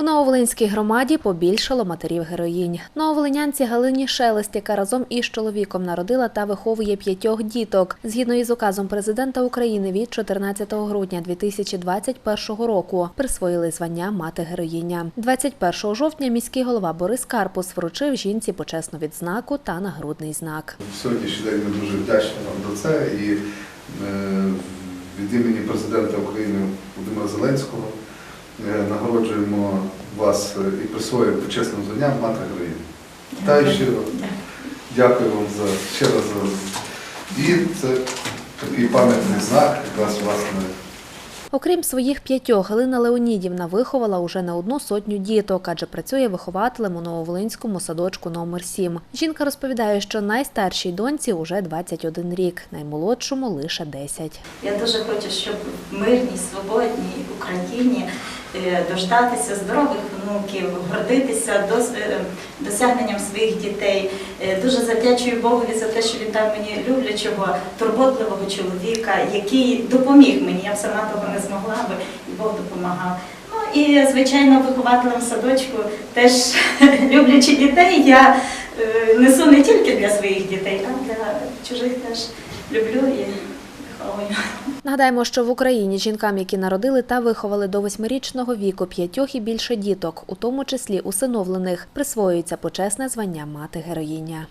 У Нововолинській громаді побільшало матерів героїнь. Нововолинянці Галині Шелест, яка разом із чоловіком народила та виховує п'ятьох діток. Згідно із указом президента України від 14 грудня 2021 року присвоїли звання мати героїня. 21 жовтня міський голова Борис Карпус вручив жінці почесну відзнаку та нагрудний знак. Сьогоднішній день ми дуже вдячні вам за це і е, від імені президента України Володимира Зеленського нагороджуємо вас е, і присвоюємо почесним званням мати героїні. Вітаю щиро. Дякую вам за ще раз за і це такий пам'ятний знак, якраз власне. Окрім своїх п'ятьох, Галина Леонідівна виховала уже не одну сотню діток, адже працює вихователем у Нововолинському садочку номер 7 Жінка розповідає, що найстаршій доньці уже 21 рік, наймолодшому лише 10. Я дуже хочу, щоб в мирній, свободній Україні е, дождатися здорових внуків, гордитися е, досягненням своїх дітей. Е, Дуже завдячую Богові за те, що він дав мені люблячого, турботливого чоловіка, який допоміг мені. Я б сама того не змогла би, і Бог допомагав. Ну і звичайно, вихователем садочку теж люблячи дітей, я е, несу не тільки для своїх дітей, а для чужих теж люблю. Нагадаємо, що в Україні жінкам, які народили та виховали до восьмирічного віку п'ятьох і більше діток, у тому числі усиновлених, присвоюється почесне звання мати героїня.